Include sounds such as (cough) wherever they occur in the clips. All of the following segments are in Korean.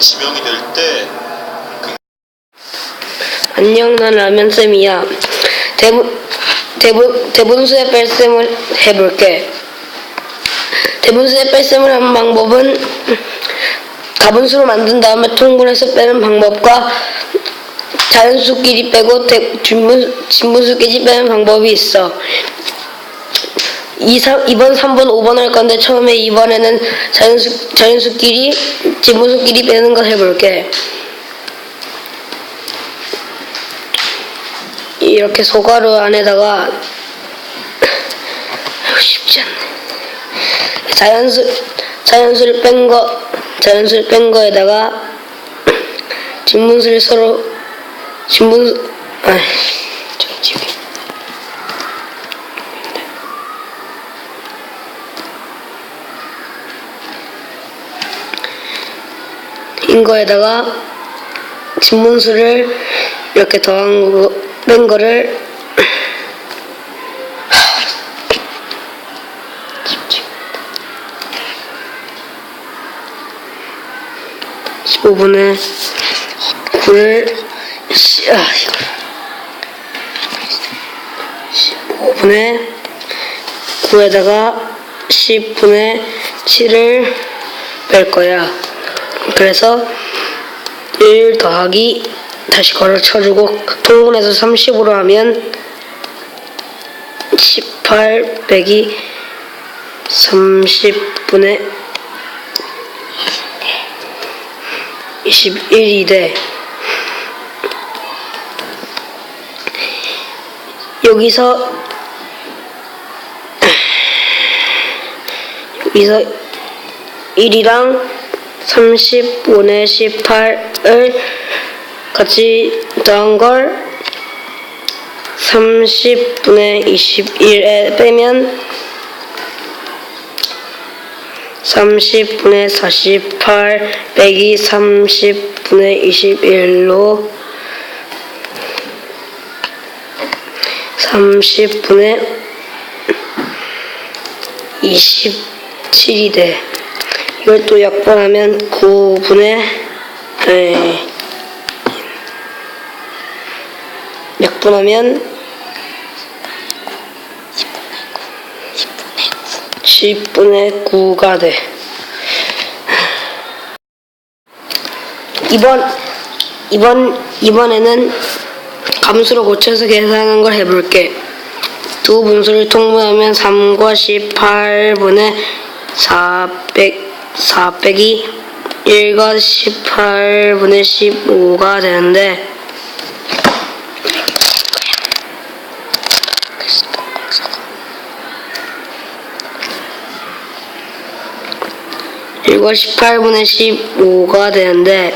지명이 될 때 안녕, 난 라면쌤이야. 대분, 대분, 대분수의 뺄셈을 해볼게. 대분수의 뺄셈을 하는 방법은 가분수로 만든 다음에 통분해서 빼는 방법과 자연수끼리 빼고 대, 진분, 진분수끼리 빼는 방법이 있어. 2, 3, 2번, 3번, 5번 할 건데 처음에 2번에는 자연수, 자연수끼리, 진분수끼리 빼는 거 해볼게. 이렇게 소가루 안에다가 (coughs) 쉽지 않네. 자연수 자연수를 뺀 거 자연수를 뺀 거에다가 (coughs) 진분수를 서로 진분수 아이 좀 지금 인 거에다가 진분수를 이렇게 더한 거, 뺀 거를 15분에 9를 시, 아, 이거 15분에 9에다가 10분의 7을 뺄 거야. 그래서 1 더하기 다시 걸어 쳐주고 통분해서 30으로 하면 18 빼기 30분의 21이 돼. 여기서 여기서 1이랑 30분의 18을 같이 더한 걸 30분의 21에 빼면 30분의 48 빼기 30분의 21로 30분의 27이 돼. 이걸 또 약분하면 9분의 에, 약분하면 10분의 9가 돼. 이번 이번 이번에는 감수로 고쳐서 계산하는 걸 해볼게. 두 분수를 통분하면 3과 18분의 400 4 빼기 1과 18분의 15가 되는데 이거 18분의 15가 되는데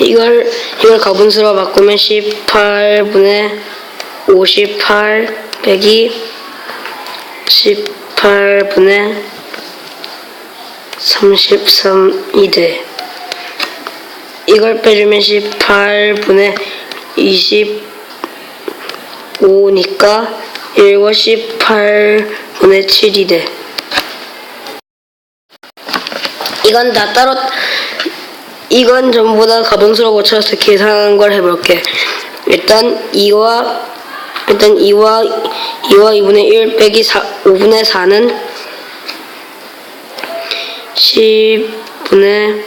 이걸 이걸 가분수로 바꾸면 18분의 58 빼기 18분의 33이 돼. 이걸 빼주면 18분의 25니까 1과 18분의 7이 돼. 이건 다 따로 이건 전부 다 가분수로 고쳐서 계산한 걸 해볼게. 일단 2와 일단 2와 2와 2분의 1 빼기 4, 5분의 4는 10분의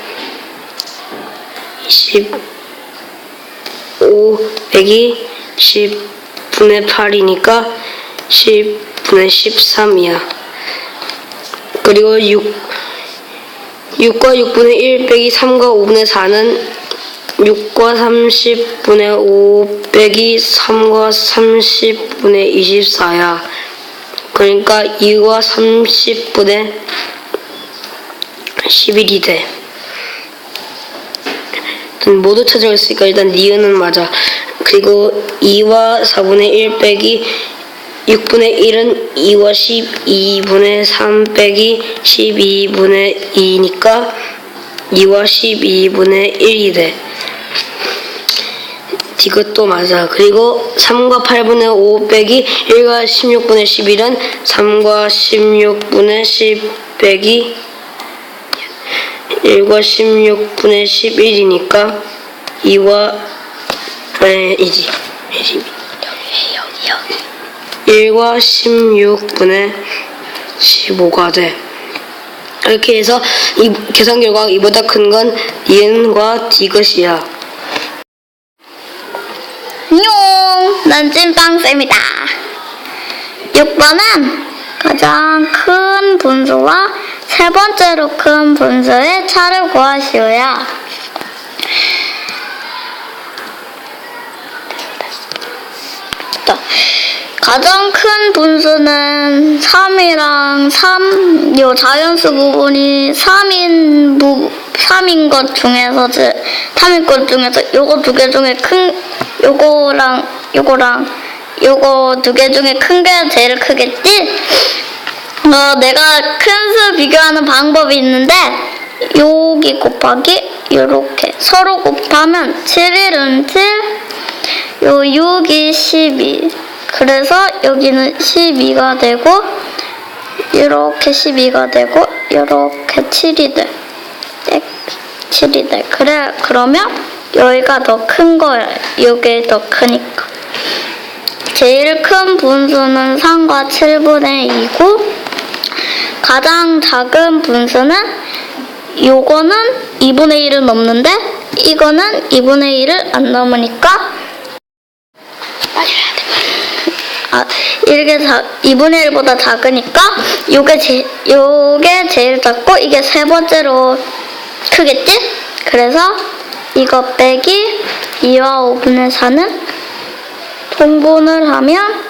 25 빼기 10분의 8이니까 10분의 13이야. 그리고 6 6과 6분의 1 빼기 3과 5분의 4는 6과 30분의 5 빼기 3과 30분의 24야. 그러니까 2과 30분의 11이 돼. 모두 찾아왔으니까 일단 니은은 맞아. 그리고 2와 4분의 1 빼기 6분의 1은 2와 12분의 3 빼기 12분의 2니까 2와 12분의 1이 돼. 이것도 맞아. 그리고 3과 8분의 5 빼기 1과 16분의 11은 3과 16분의 10 빼기 1과 16분의 11이니까 2와 아니 이지 이지 1과 16분의 15가 돼. 이렇게 해서 이 계산 결과가 이보다 큰 건 니은과 디귿이야. 안녕, 난 찐빵쌤이다. 6번은 가장 큰 분수와 세 번째로 큰 분수의 차를 구하시오야. 자, 가장 큰 분수는 3이랑 3, 요 자연수 부분이 3인 부, 3인 것 중에서, 3인 것 중에서 요거 두 개 중에 큰, 요거랑, 요거랑, 요거 두 개 중에 큰 게 제일 크겠지? 어, 내가 큰 수 비교하는 방법이 있는데, 여기 곱하기, 요렇게. 서로 곱하면 7일은 7, 요 6이 12. 그래서 여기는 12가 되고, 이렇게 12가 되고, 이렇게 7이 돼. 네, 7이 돼. 그래, 그러면 여기가 더 큰 거야. 이게 더 크니까. 제일 큰 분수는 3과 7분의 2고, 가장 작은 분수는 요거는 2분의 1은 넘는데, 이거는 2분의 1을 안 넘으니까, 아, 이게 자, 2분의 1보다 작으니까 요게 제, 요게 제일 작고 이게 세 번째로 크겠지? 그래서 이거 빼기 2와 5분의 4는 통분을 하면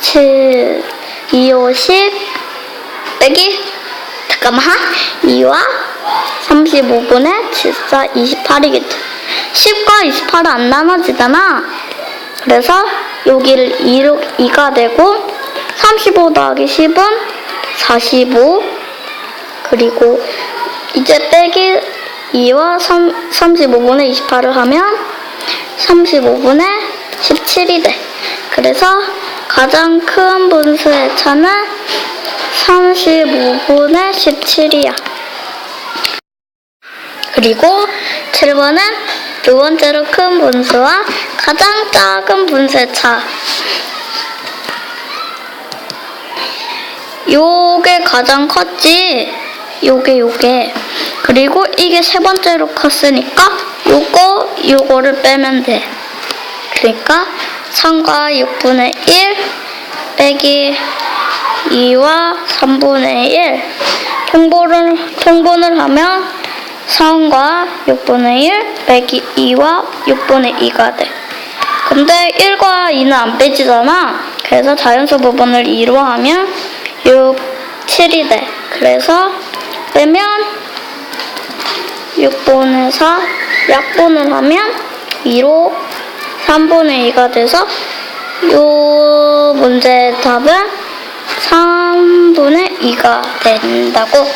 7, 2, 5, 10 빼기 잠깐만 2와 35분의 7, 4, 28이겠지 10과 28은 안 나눠지잖아. 그래서 여기를 2로, 2가 되고 35 더하기 10은 45 그리고 이제 빼기 2와 3, 35분의 28을 하면 35분의 17이 돼. 그래서 가장 큰 분수의 차는 35분의 17이야. 그리고 7번은 두 번째로 큰 분수와 가장 작은 분수의 차. 요게 가장 컸지. 요게 요게. 그리고 이게 세 번째로 컸으니까 요거 요거를 빼면 돼. 그러니까 3과 6분의 1 빼기 2와 3분의 1 통분을, 통분을 하면 3과 6분의 1 빼기 2와 6분의 2가 돼. 근데 1과 2는 안 빼지잖아. 그래서 자연수 부분을 2로 하면 6, 7이 돼. 그래서 빼면 6분의 4, 약분을 하면 2로 3분의 2가 돼서 요 문제의 답은 3분의 2가 된다고.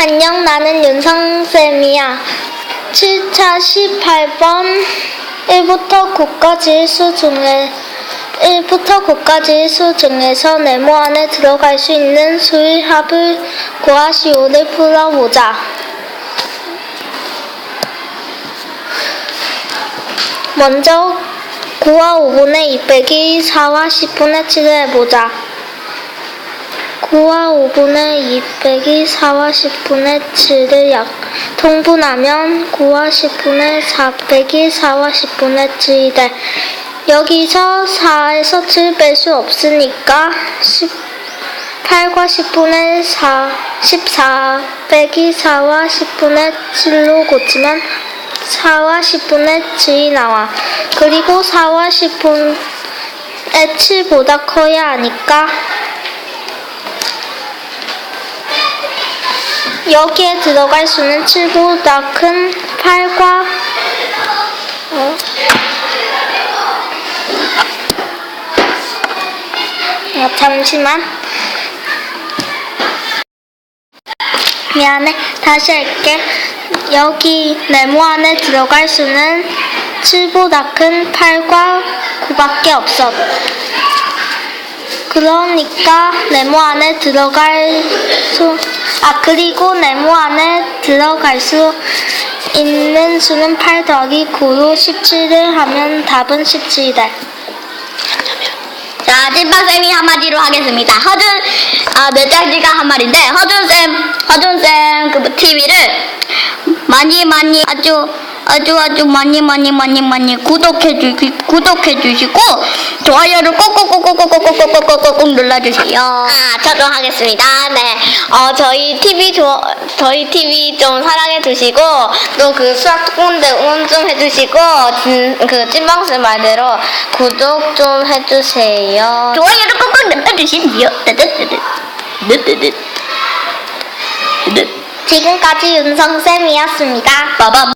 안녕, 나는 윤성쌤이야. 7차 18번 1부터 9까지 수 중에 1부터 9까지 수 중에서 네모 안에 들어갈 수 있는 수의 합을 구하시오를 풀어보자. 먼저 9와 5분의 2 빼기 4와 10분의 7을 해보자. 9와 5분의 2 빼기 4와 10분의 7을 약 통분하면 9와 10분의 4 빼기 4와 10분의 7이 돼. 여기서 4에서 7 뺄 수 없으니까 18과 10분의 4, 14 빼기 4와 10분의 7로 고치면 4와 10분의 7이 나와. 그리고 4와 10분의 7보다 커야 하니까 여기에 들어갈 수는 7보다 큰 8과 어? 아, 잠시만 미안해. 다시 할게. 여기 네모 안에 들어갈 수는 7보다 큰 8과 9밖에 없어. 그러니까 네모 안에 들어갈 수, 아, 그리고 네모 안에 들어갈 수 있는 수는 8 더하기 9로 17을 하면 답은 17이다. 자, 찐빵쌤이 한마디로 하겠습니다. 허준, 아, 몇 장지가 한 말인데, 허준쌤, 허준쌤, 그, TV를 많이, 많이, 아주, 아주, 아주 많이, 많이, 많이, 많이 구독해주, 구독해 주시고, 좋아요를 꼭꼭꼭꼭꼭꼭꼭꼭꼭꼭 눌러주세요. 아, 저도 하겠습니다. 네. 어, 저희 TV 조, 저희 TV 좀 사랑해 주시고, 또 그 수학 특공대 응원 좀 해주시고, 진, 그 찐방스 말대로 구독 좀 해주세요. 좋아요를 꼭꼭. 뜨뜻뜨뜻. 뜨뜻. 지금까지 윤성쌤이었습니다. 빠밤.